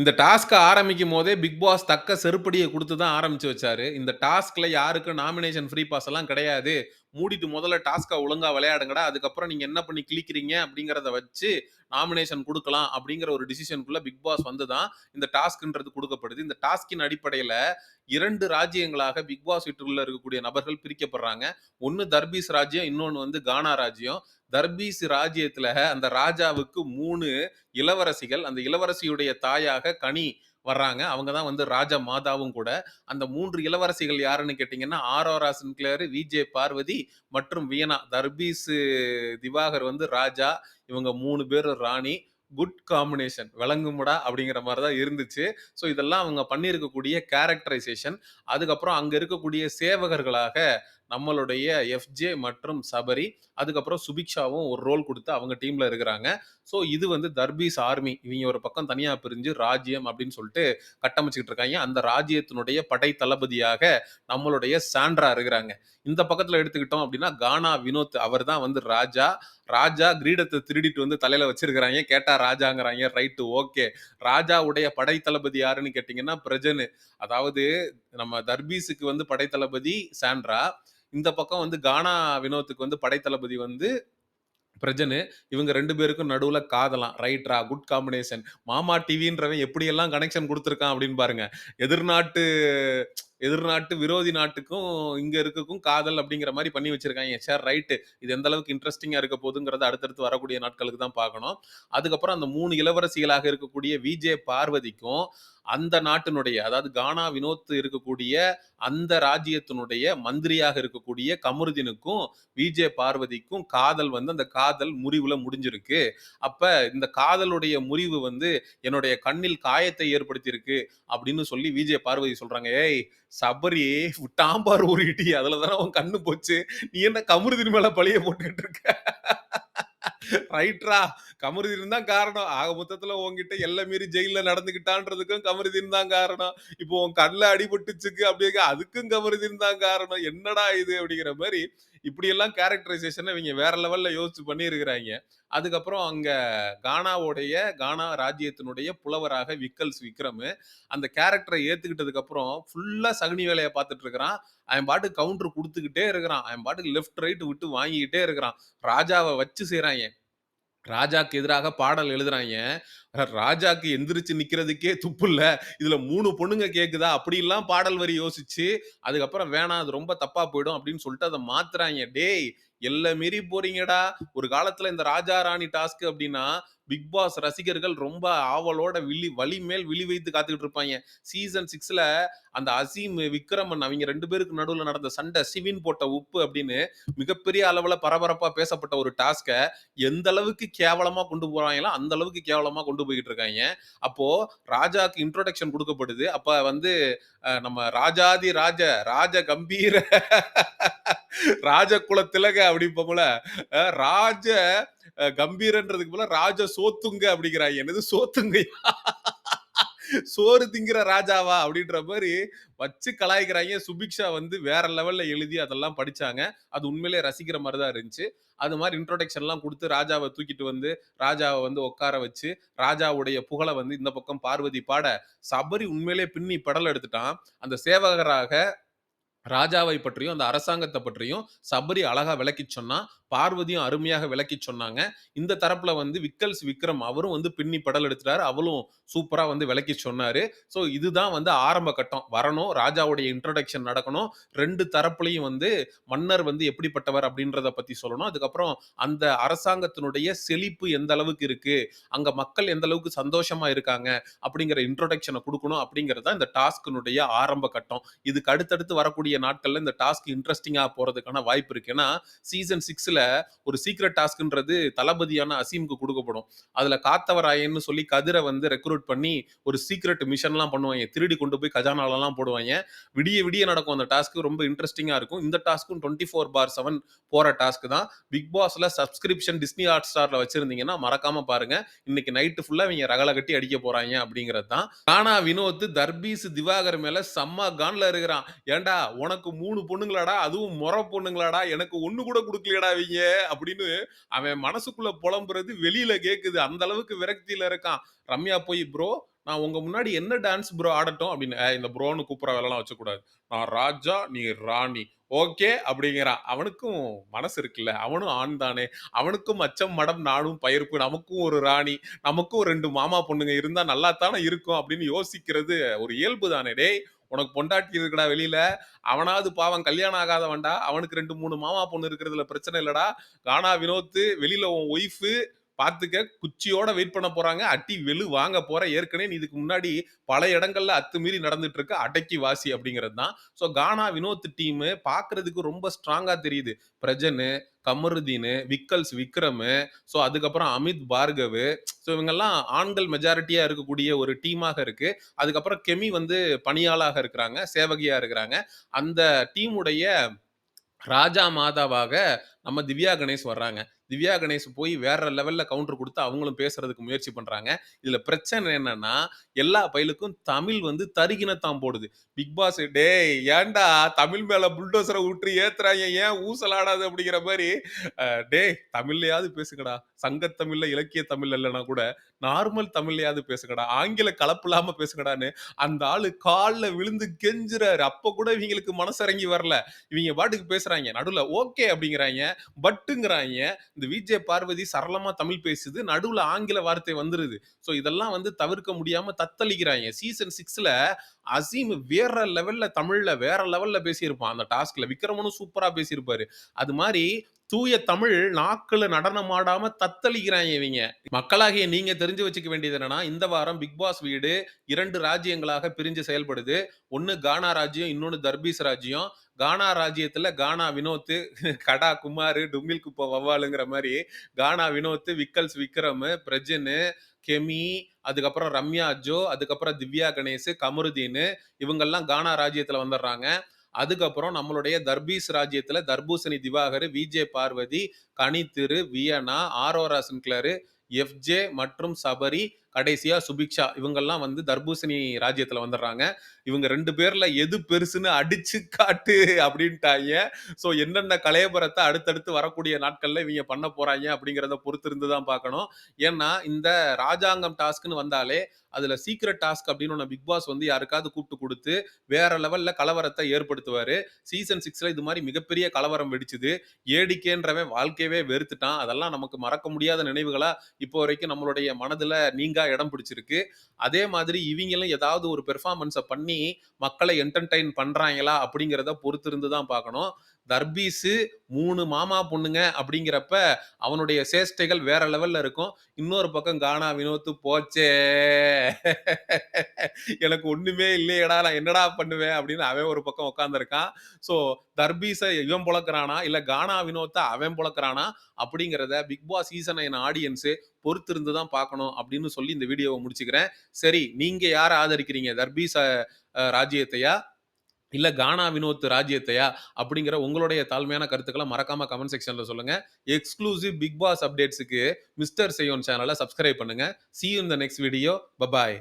இந்த டாஸ்க்கை ஆரம்பிக்கும் போதே பிக் பாஸ் தக்க செருப்படியை கொடுத்து தான் ஆரம்பிச்சு வச்சாரு. இந்த டாஸ்க்ல யாருக்கும் நாமினேஷன் ஃப்ரீ பாஸ் எல்லாம் கிடையாது. மூடிட்டு முதல்ல டாஸ்க்க ஒழுங்கா விளையாடுங்கடா. அதுக்கப்புறம் நீங்க என்ன பண்ணி கிழிக்கிறீங்க அப்படிங்கிறத வச்சு நாமினேஷன் கொடுக்கலாம் அப்படிங்கிற ஒரு டிசிஷனுக்குள்ள பிக் பாஸ் வந்து தான் இந்த டாஸ்க்ன்றது கொடுக்கப்படுது இந்த டாஸ்கின் அடிப்படையில இரண்டு ராஜ்யங்களாக பிக் பாஸ் வீட்டுக்குள்ள இருக்கக்கூடிய நபர்கள் பிரிக்கப்படுறாங்க. ஒன்று தர்பீஸ் ராஜ்யம், இன்னொன்னு வந்து கானா ராஜ்யம். தர்பீஸ் ராஜ்யத்துல அந்த ராஜாவுக்கு மூணு இளவரசிகள். அந்த இளவரசியுடைய தாயாக கனி வர்றாங்க. அவங்க தான் வந்து ராஜ மாதாவும் கூட. அந்த மூன்று இளவரசிகள் யாருன்னு கேட்டிங்கன்னா ஆரோரா சின்க்ளேர், விஜே பார்வதி மற்றும் வியனா. தர்பீஸ் திவாகர் வந்து ராஜா. இவங்க மூணு பேர் ராணி. Good combination. விளங்குமுடா அப்படிங்கிற மாதிரி தான் இருந்துச்சு. ஸோ இதெல்லாம் அவங்க பண்ணியிருக்கக்கூடிய கேரக்டரைசேஷன். அதுக்கப்புறம் அங்கே இருக்கக்கூடிய சேவகர்களாக நம்மளுடைய எஃப்ஜே மற்றும் சபரி. அதுக்கப்புறம் சுபிக்ஷாவும் ஒரு ரோல் கொடுத்து அவங்க டீம்ல இருக்கிறாங்க. ஸோ இது வந்து தர்பீஸ் ஆர்மி. இவங்க ஒரு பக்கம் தனியாக பிரிஞ்சு ராஜ்யம் அப்படின்னு சொல்லிட்டு கட்டமைச்சுக்கிட்டு இருக்காங்க அந்த ராஜ்யத்தினுடைய படை தளபதியாக நம்மளுடைய சாண்ட்ரா இருக்கிறாங்க. இந்த பக்கத்தில் எடுத்துக்கிட்டோம் அப்படின்னா, கானா வினோத் அவர் தான் வந்து ராஜா. ராஜா கிரீடத்தை திருடிட்டு வந்து தலையில வச்சிருக்கிறாங்க கேட்டா ராஜாங்கிறாங்க ரைட் ஓகே. ராஜாவுடைய படை தளபதி யாருன்னு கேட்டீங்கன்னா, பிரஜனு. அதாவது நம்ம தர்பீஸுக்கு வந்து படை தளபதி சாண்ட்ரா. இந்த பக்கம் வந்து கானா வினோத்துக்கு வந்து படைத்தளபதி வந்து பிரஜனு. இவங்க ரெண்டு பேருக்கும் நடுவுல காதலாம். ரைட்ரா குட் காம்பினேஷன். மாமா டிவின்றவன் எப்படியெல்லாம் கனெக்ஷன் கொடுத்துருக்கான் அப்படின்னு பாருங்க. எதிர்நாட்டு எதிர்நாட்டு விரோதி நாட்டுக்கும், இங்க இருக்கக்கும் காதல் அப்படிங்கிற மாதிரி பண்ணி வச்சிருக்காங்க சார் ரைட்டு. இது எந்த அளவுக்கு இன்ட்ரெஸ்டிங்காக இருக்க போதுங்கிறத அடுத்தடுத்து வரக்கூடிய நாட்களுக்கு தான் பார்க்கணும். அதுக்கப்புறம் அந்த மூணு இளவரசிகளாக இருக்கக்கூடிய விஜே பார்வதிக்கும், அந்த நாட்டினுடைய அதாவது கானா வினோத் இருக்கக்கூடிய அந்த ராஜ்யத்தினுடைய மந்திரியாக இருக்கக்கூடிய கமருதீனுக்கும், விஜே பார்வதிக்கும் காதல் வந்து அந்த காதல் முறிவுல முடிஞ்சிருக்கு. அப்ப இந்த காதலுடைய முறிவு வந்து என்னுடைய கண்ணில் காயத்தை ஏற்படுத்தியிருக்கு அப்படின்னு சொல்லி விஜே பார்வதி சொல்றாங்க. ஏய் சபரி விட்டான் ஊறிட்டி அதுல தானே உன் கண்ணு போச்சு. நீ என்ன கமருதீன் மேல பழிய போட்டுட்டு இருக்க. ரைட்ரா. கமருதீன் தான் காரணம். ஆக மொத்தத்துல உன்கிட்ட எல்லாம் மீறி ஜெயில்ல நடந்துக்கிட்டான்றதுக்கும் கமருதீன் தான் காரணம். இப்போ உன் கண்ல அடிபட்டுச்சுக்கு அப்படிங்க அதுக்கும் கமருதீன் தான் காரணம். என்னடா இது அப்படிங்கிற மாதிரி இப்படியெல்லாம் கேரக்டரைசேஷனை இவங்க வேற லெவல்ல யோசிச்சு பண்ணியிருக்கிறாய்ங்க. அதுக்கப்புறம் அங்க கானாவுடைய கானா ராஜ்யத்தினுடைய புலவராக விக்கல்ஸ் விக்ரமு. அந்த கேரக்டரை ஏத்துக்கிட்டதுக்கு அப்புறம் ஃபுல்லா சகுனி வேலையை பார்த்துட்டு இருக்கிறான். அவன் பாட்டுக்கு கவுண்டர் கொடுத்துக்கிட்டே இருக்கிறான். அவன் பாட்டுக்கு லெஃப்ட், ரைட் விட்டு வாங்கிக்கிட்டே இருக்கிறான். ராஜாவை வச்சு செய்கிறாங்க ராஜாக்கு எதிராக பாடல் எழுதுறாங்க ராஜாக்கு எந்திரிச்சு நிக்கிறதுக்கே துப்பு இல்ல. இதுல மூணு பொண்ணுங்க கேக்குதா? அப்படிலாம் பாடல் வரி யோசிச்சு, அதுக்கப்புறம் வேணாம் அது ரொம்ப தப்பா போயிடும் அப்படின்னு சொல்லிட்டு அதை மாத்துறாங்க டேய் எல்லை மீறி போறீங்கடா. ஒரு காலத்துல இந்த ராஜா, ராணி டாஸ்க் அப்படின்னா, பிக் பாஸ் ரசிகர்கள் ரொம்ப ஆவலோட விழி வலி மேல் விழி வைத்து காத்துக்கிட்டு இருப்பாங்க. சீசன் சிக்ஸ்ல அந்த அசீம், விக்ரமன் அவங்க ரெண்டு பேருக்கு நடுவில் நடந்த சண்டை, சிவின் போட்ட உப்பு அப்படின்னு மிகப்பெரிய அளவுல பரபரப்பா பேசப்பட்ட ஒரு டாஸ்கை எந்த அளவுக்கு கேவலமா கொண்டு போறாங்களோ அந்த அளவுக்கு கேவலமா கொண்டு போய்கிட்டு இருக்காங்க. அப்போ ராஜாக்கு இன்ட்ரோடக்ஷன் கொடுக்கப்படுது. அப்ப வந்து நம்ம ராஜாதி ராஜ, ராஜ கம்பீர ராஜ குல திலக அப்படிப்போம்ல ராஜ கம்பீரன்றதுக்கு போல ராஜ சோத்துங்க அப்படிங்கிறாய்ங்க. என்னது சோத்துங்க சோறு திங்கிற ராஜாவா? அப்படின்ற மாதிரி வச்சு கலாய்க்கிறாங்க சுபிக்ஷா வந்து வேற லெவல்ல எழுதி அதெல்லாம் படிச்சாங்க. அது உண்மையிலேயே ரசிக்கிற மாதிரி தான் இருந்துச்சு. அது மாரி இன்ட்ரோடக்ஷன்லாம் கொடுத்து ராஜாவை தூக்கிட்டு வந்து, ராஜாவை வந்து உட்கார வச்சு, ராஜாவுடைய புகழை வந்து இந்த பக்கம் பார்வதி பாட, சபரி உண்மையிலேயே பின்னி படல் எடுத்துட்டான். அந்த சேவகராக ராஜாவை பற்றியும், அந்த அரசாங்கத்தை பற்றியும் சபரி அழகா விளக்கி சொன்னா பார்வதியும் அருமையாக விளக்கி சொன்னாங்க. இந்த தரப்புல வந்து விக்கல்ஸ் விக்ரம் அவரும் வந்து பின்னி படல் எடுத்துட்டாரு. அவளும் சூப்பரா வந்து விளக்கி சொன்னாரு. ஸோ இதுதான் வந்து ஆரம்ப கட்டம். வரணும். ராஜாவுடைய இன்ட்ரடக்ஷன் நடக்கணும். ரெண்டு தரப்புலையும் வந்து மன்னர் வந்து எப்படிப்பட்டவர் அப்படின்றத பத்தி சொல்லணும். அதுக்கப்புறம் அந்த அரசாங்கத்தினுடைய செழிப்பு எந்த அளவுக்கு இருக்கு? அங்க மக்கள் எந்த அளவுக்கு சந்தோஷமா இருக்காங்க? அப்படிங்கிற இன்ட்ரொடக்ஷனை கொடுக்கணும் அப்படிங்கிறது தான் இந்த டாஸ்க்கினுடைய ஆரம்ப கட்டம். இதுக்கு அடுத்தடுத்து வரக்கூடிய நாட்கள்ல இந்த டாஸ்க் இன்ட்ரெஸ்டிங்காக போறதுக்கான வாய்ப்பு இருக்கு. ஏன்னா, சீசன் சிக்ஸ்ல ஒரு சீக்ரெட் டாஸ்க்ன்றது தளபதியான அசீமுக்கு கொடுக்கப்படும் அதுல காத்தவராயன்னு சொல்லி கதிரை வந்து ரெக்ரூட் பண்ணி ஒரு சீக்ரெட் மிஷன்லாம் பண்ணுவாங்க திருடி கொண்டு போய் கஜானாலலாம் போடுவாங்க விடிய விடிய நடக்கும் அந்த டாஸ்க். ரொம்ப இன்ட்ரெஸ்டிங்காக இருக்கும். இந்த டாஸ்க்கும் 24/7 போற டாஸ்க் தான். பிக் பாஸ்ல சப்ஸ்கிரிப்ஷன் டிஸ்னி ஹாட்ஸ்டார்ல வச்சிருந்தீங்கன்னா மறக்காம பாருங்க. இன்னைக்கு நைட்டு ஃபுல்லா இவங்க ரகள கட்டி அடிக்க போறாங்க அப்படிங்கிறது தான். கானா வினோத் தர்பீஸ் திவாகர் மேல செம்ம கான்ல இருக்கிறான். ஏன்டா உனக்கு மூணு பொண்ணுங்களாடா, அதுவும் முறை பொண்ணுங்களாடா, எனக்கு ஒன்று கூட குடுக்கலையேடா அவங்க அப்படின்னு அவன் மனசுக்குள்ள புலம்புறது வெளியில கேட்குது அந்த அளவுக்கு விரக்தியில இருக்கான். ரம்யா போய் ப்ரோ நான் உங்க முன்னாடி என்ன டான்ஸ் ப்ரோ ஆடட்டும் அப்படின்னு. இந்த ப்ரோன்னு கூப்பிடுற வேலைலாம் வச்சக்கூடாது நான் ராஜா, நீ ராணி. ஓகே அப்படிங்கிறான். அவனுக்கும் மனசு இருக்குல்ல. அவனும் ஆண் தானே. அவனுக்கும் அச்சம் மடம் நானும் பயிர்ப்பு. நமக்கும் ஒரு ராணி, நமக்கும் ரெண்டு மாமா பொண்ணுங்க இருந்தா நல்லா தானே இருக்கும் அப்படின்னு யோசிக்கிறது ஒரு இயல்பு தானே. டேய் உனக்கு பொண்டாட்டி இருக்குடா வெளியில. அவனாவது பாவம் கல்யாணம் ஆகாதவன்டா. அவனுக்கு 2, 3 மாமா பொண்ணு இருக்கிறதுல பிரச்சனை இல்லடா. கானா வினோத்து வெளியில உன் ஒய்ஃப் பார்த்துக்க குச்சியோட வெயிட் பண்ண போறாங்க. அட்டி வெளு வாங்க போற. ஏற்கனவே நீ இதுக்கு முன்னாடி பல இடங்கள்ல அத்துமீறி நடந்துட்டு இருக்கு. அடக்கி வாசி அப்படிங்கிறது தான். ஸோ கானா வினோத் டீம் பார்க்கறதுக்கு ரொம்ப ஸ்ட்ராங்கா தெரியுது. பிரஜனு கமருதீனு விக்கல்ஸ் விக்ரம், ஸோ அதுக்கப்புறம் அமித் பார்கவ் ஸோ இவங்கெல்லாம் ஆண்கள் மெஜாரிட்டியாக இருக்கக்கூடிய ஒரு டீமாக இருக்கு. அதுக்கப்புறம் கெமி வந்து பணியாளாக இருக்கிறாங்க. சேவகியாக இருக்கிறாங்க. அந்த டீமுடைய ராஜா மாதாவாக நம்ம திவ்யா கணேஷ் வர்றாங்க. திவ்யா கணேஷ் போய் வேற லெவல்ல கவுண்டர் கொடுத்து அவங்களும் பேசுறதுக்கு முயற்சி பண்றாங்க. இதுல பிரச்சனை என்னன்னா, எல்லா பயலுக்கும் தமிழ் வந்து தருகினத்தான் போடுது. பிக் பாஸ் டேய் ஏன்டா தமிழ் மேல புல்டோசரை விட்டு ஏத்துறாங்க ஏன் ஊசலாடாது அப்படிங்கிற மாதிரி டே டேய் தமிழ்லயாவது பேசுங்கடா. சங்கத் தமிழ்ல, இலக்கிய தமிழ் இல்லைன்னா கூட நார்மல் தமிழ்லையாவது பேசுங்கடா. ஆங்கில கலப்பு இல்லாம பேசுங்கடான்னு அந்த ஆளு காலில் விழுந்து கெஞ்சுறாரு. அப்ப கூட இவங்களுக்கு மனசு இறங்கி வரல. இவங்க பாட்டுக்கு பேசுறாங்க நடுவில் ஓகே அப்படிங்கிறாய்ங்க. பட்டுங்கிறாங்க இந்த விஜே பார்வதி சரளமா தமிழ் பேசுது. நடுவில் ஆங்கில வார்த்தை வந்துருது. ஸோ இதெல்லாம் வந்து தவிர்க்க முடியாம தத்தளிக்கிறாய்ங்க. சீசன் சிக்ஸ்ல அசீம் வேற லெவல்ல தமிழ்ல வேற லெவல்ல பேசியிருப்பான் அந்த டாஸ்க்ல. விக்ரமனும் சூப்பரா பேசியிருப்பாரு. அது மாதிரி தூய தமிழ் நாக்கில் நடனமாடாம தத்தளிக்கிறாங்க இவங்க. மக்களாகிய நீங்க தெரிஞ்சு வச்சுக்க வேண்டியது என்னன்னா, இந்த வாரம் பிக் பாஸ் வீடு இரண்டு ராஜ்யங்களாக பிரிஞ்சு செயல்படுது. ஒன்று கானா ராஜ்யம், இன்னொன்னு தர்பீஸ் ராஜ்யம். கானா ராஜ்யத்துல கானா வினோத்து கடா குமார், டுமில் குப்பை வவ்வாலுங்கிற மாதிரி கானா வினோத், விக்கல்ஸ் விக்ரம், பிரஜனு கெமி, அதுக்கப்புறம் ரம்யா ஜோ, அதுக்கப்புறம் திவ்யா கணேஷ், கமருதீன் இவங்கெல்லாம் கானா ராஜ்யத்துல வந்துடுறாங்க. அதுக்கப்புறம் நம்மளுடைய தர்பீஸ் ராஜ்யத்தில் தர்பூசணி Divakar, VJ Parvathy, Kanithiru Viyana, Aurora Sinclair FJ மற்றும் சபரி, கடைசியா சுபிக்ஷா இவங்கெல்லாம் வந்து தர்பூசணி ராஜ்யத்துல வந்துடுறாங்க. இவங்க ரெண்டு பேர்ல எது பெருசுன்னு அடிச்சு காட்டு அப்படின்ட்டாங்க ஸோ என்னென்ன கலையபுரத்தை அடுத்தடுத்து வரக்கூடிய நாட்கள்ல இவங்க பண்ண போறாங்க அப்படிங்கிறத பொறுத்திருந்து தான் பார்க்கணும். ஏன்னா இந்த ராஜாங்கம் டாஸ்க்னு வந்தாலே அதுல சீக்ரெட் டாஸ்க் அப்படின்னு ஒண்ணு பிக் பாஸ் வந்து யாருக்காவது கூப்பிட்டு கொடுத்து வேற லெவல்ல கலவரத்தை ஏற்படுத்துவாரு. சீசன் சிக்ஸ்ல இது மாதிரி மிகப்பெரிய கலவரம் வெடிச்சுது ஏடிக்கேன்றவன் வாழ்க்கையவே வெறுத்துட்டான். அதெல்லாம் நமக்கு மறக்க முடியாத நினைவுகளா இப்போ வரைக்கும் நம்மளுடைய மனதுல நீங்கா இடம் பிடிச்சிருக்கு. அதே மாதிரி இவங்களும் ஏதாவது ஒரு பெர்ஃபார்மன்ஸை பண்ணி மக்களை என்டர்டைன் பண்ணுறாங்களா அப்படிங்கிறத பொறுத்திருந்து தான் பார்க்கணும். தர்பீஸு மூணு மாமா பொண்ணுங்க அப்படிங்கிறப்ப அவனுடைய சேஷ்டைகள் வேற லெவல்ல இருக்கும். இன்னொரு பக்கம் கானா வினோத்து போச்சே எனக்கு ஒண்ணுமே இல்லையேடா நான் என்னடா பண்ணுவேன் அப்படின்னு அவன் ஒரு பக்கம் உட்காந்துருக்கான் ஸோ தர்பீஸ இவன் புழக்கிறானா இல்ல கானா வினோத்தை அவன் புழக்கிறானா அப்படிங்கிறத பிக் பாஸ் சீசன் என் ஆடியன்ஸ் பொறுத்திருந்து தான் பார்க்கணும் அப்படின்னு சொல்லி இந்த வீடியோவை முடிச்சுக்கிறேன். சரி நீங்க யாரை ஆதரிக்கிறீங்க? தர்பீஸ் ராஜ்யத்தையா? இல்ல கானா வினோத் ராஜ்யத்தையா? அப்படிங்கிற உங்களுடைய தாழ்மையான கருத்துக்களை மறக்காம கமெண்ட் செக்ஷன்ல சொல்லுங்க. எக்ஸ்க்ளூசிவ் பிக் பாஸ் அப்டேட்ஸுக்கு மிஸ்டர் செய்யோன் சேனலை சப்ஸ்கிரைப் பண்ணுங்க. See in the next video. Bye bye.